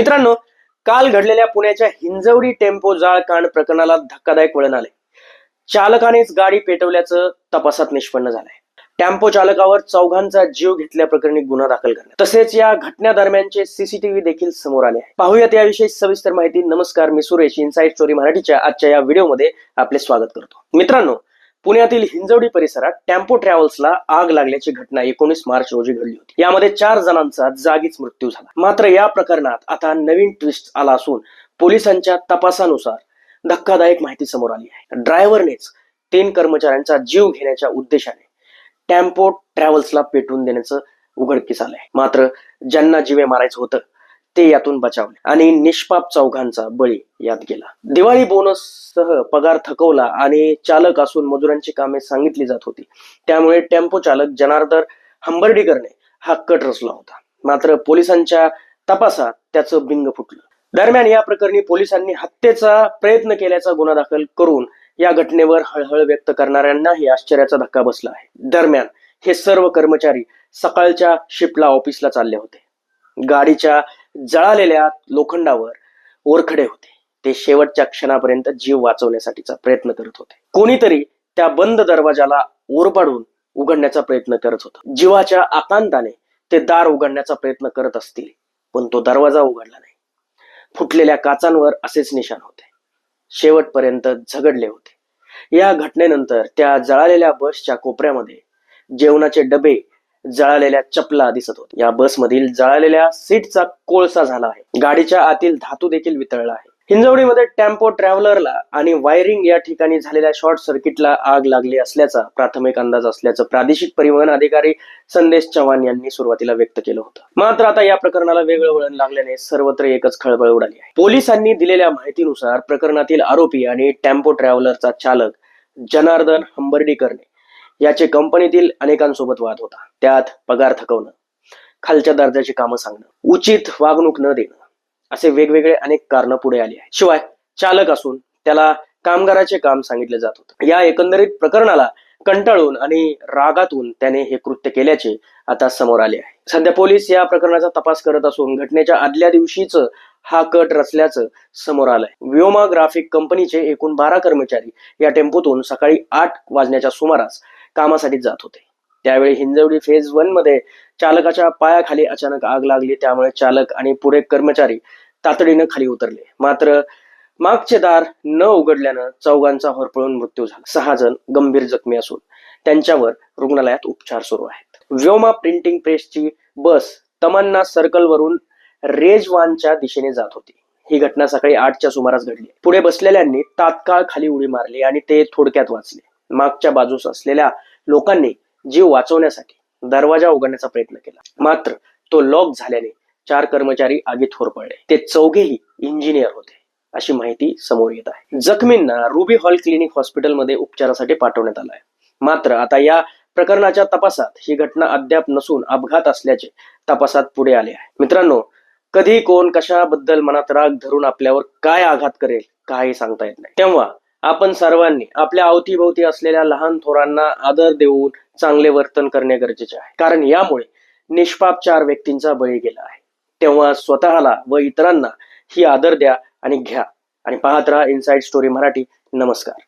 मित्रांनो काल घडलेल्या पुण्याच्या हिंजवडी टेम्पो जाळकांड प्रकरणाला धक्कादायक वळण आले. चालकानेच गाडी पेटवल्याचं तपासात निष्पन्न झालंय. टेम्पो चालकावर चौघांचा जीव घेतल्या प्रकरणी गुन्हा दाखल करण्यात तसेच या घटनेदरम्यानचे सीसीटीव्ही देखील समोर आले आहे. पाहूयात याविषयी सविस्तर माहिती. नमस्कार मी सुरेश. इनसाइड स्टोरी मराठीच्या आजच्या या व्हिडिओमध्ये आपले स्वागत करतो. मित्रांनो पुण्यातील हिंजवडी परिसरात टेम्पो ट्रॅव्हल्सला आग लागल्याची घटना एकोणीस मार्च रोजी घडली होती. यामध्ये चार जणांचा जागीच मृत्यू झाला. मात्र या प्रकरणात आता नवीन ट्विस्ट आला असून पोलिसांच्या तपासानुसार धक्कादायक माहिती समोर आली आहे. ड्रायव्हरनेच तीन कर्मचाऱ्यांचा जीव घेण्याच्या उद्देशाने टेम्पो ट्रॅव्हल्सला पेटवून देण्याचं उघडकीस आलंय. मात्र ज्यांना जीवे मारायचं होतं ते यातून बचावले आणि निष्पाप चौघांचा बळी यात गेला. दिवाळी बोनस सह पगार थकवला आणि चालक असून मजुरांची कामे सांगितली जात होती. त्यामुळे टेम्पो चालक जनार्दन हंबर्डीकरने हा कट रचला होता. मात्र पोलिसांच्या तपासात त्याचं बिंग फुटलं. दरम्यान या प्रकरणी पोलिसांनी हत्येचा प्रयत्न केल्याचा गुन्हा दाखल करून या घटनेवर हळहळ व्यक्त करणाऱ्यांनाही आश्चर्याचा धक्का बसला आहे. दरम्यान हे सर्व कर्मचारी सकाळच्या शिफ्टला ऑफिसला चालले होते. गाडीच्या जळालेल्या लोखंडावर ओरखडे होते. ते शेवटच्या क्षणापर्यंत जीव वाचवण्यासाठीचा प्रयत्न करत होते. कोणीतरी त्या बंद दरवाजाला ओरबाडून उघडण्याचा प्रयत्न करत होता. जीवाच्या आकांताने ते दार उघडण्याचा प्रयत्न करत असतील पण तो दरवाजा उघडला नाही. फुटलेल्या काचांवर असेच निशाण होते. शेवटपर्यंत झगडले होते. या घटनेनंतर त्या जळालेल्या बसच्या कोपऱ्यामध्ये जेवणाचे डबे जळालेल्या चपला दिसत होत्या. या बसमधील जळालेल्या सीटचा कोळसा झाला आहे. गाडीच्या आतील धातू देखील वितळला आहे. हिंजवडीमध्ये टेम्पो ट्रॅव्हलरला आणि वायरिंग या ठिकाणी झालेल्या शॉर्ट सर्किटला आग लागली असल्याचा प्राथमिक अंदाज असल्याचं प्रादेशिक परिवहन अधिकारी संदेश चव्हाण यांनी सुरुवातीला व्यक्त केलं होतं. मात्र आता या प्रकरणाला वेगळं वळण लागल्याने सर्वत्र एकच खळबळ उडाली आहे. पोलिसांनी दिलेल्या माहितीनुसार प्रकरणातील आरोपी आणि टेम्पो ट्रॅव्हलरचा चालक जनार्दन हंबर्डीकरने याचे कंपनीतील अनेकांसोबत वाद होता. त्यात पगार थकवणं खालच्या दर्जाची कामं सांगणं उचित वागणूक न देणं असे वेगवेगळे अनेक कारण पुढे आली आहेत. शिवाय चालक असून त्याला कामगाराचे काम सांगितले जात होते. या एकंदरीत प्रकरणाला कंटाळून आणि रागातून त्याने हे कृत्य केल्याचे आता समोर आले आहे. सध्या पोलीस या प्रकरणाचा तपास करत असून घटनेच्या आदल्या दिवशीच हा कट रचल्याचं समोर आलंय. व्योमा ग्राफिक कंपनीचे एकूण बारा कर्मचारी या टेम्पोतून सकाळी आठ वाजण्याच्या सुमारास कामासाठी जात होते. त्यावेळी हिंजवडी फेज वनमध्ये चालकाच्या पायाखाली अचानक आग लागली. त्यामुळे चालक आणि पुढे कर्मचारी तातडीनं खाली उतरले. मात्र मागचे दार न उघडल्यानं चौघांचा होरपळून मृत्यू झाला. सहा जण गंभीर जखमी असून त्यांच्यावर रुग्णालयात उपचार सुरू आहेत. व्योमा प्रिंटिंग प्रेसची बस तमन्ना सर्कल वरून रेजवानच्या दिशेने जात होती. ही घटना सकाळी आठच्या सुमारास घडली. पुढे बसलेल्यांनी तात्काळ खाली उडी मारली आणि ते थोडक्यात वाचले. मागच्या बाजूस असलेल्या लोकांनी जीव वाचवण्यासाठी दरवाजा उघडण्याचा प्रयत्न केला. मात्र तो लॉक झाल्याने चार कर्मचारी आगीत होरपळले ते चौघेही इंजिनियर होते अशी माहिती समोर येत आहे. जखमींना रुबी हॉल क्लिनिक हॉस्पिटलमध्ये उपचारासाठी पाठवण्यात आलं आहे. मात्र आता या प्रकरणाच्या तपासात ही घटना अद्याप नसून अपघात असल्याचे तपासात पुढे आले आहे. मित्रांनो कधी कोण कशाबद्दल मनात राग धरून आपल्यावर काय आघात करेल काही सांगता येत नाही. तेव्हा आपण सर्वांनी आपल्या अवतीभोवती असलेल्या लहान थोरांना आदर देऊन चांगले वर्तन करणे गरजेचे आहे. कारण यामुळे निष्पाप चार व्यक्तींचा बळी गेला आहे. तेव्हा स्वतःला व इतरांना ही आदर द्या आणि घ्या. आणि पाहत राहा इनसाइड स्टोरी मराठी. नमस्कार.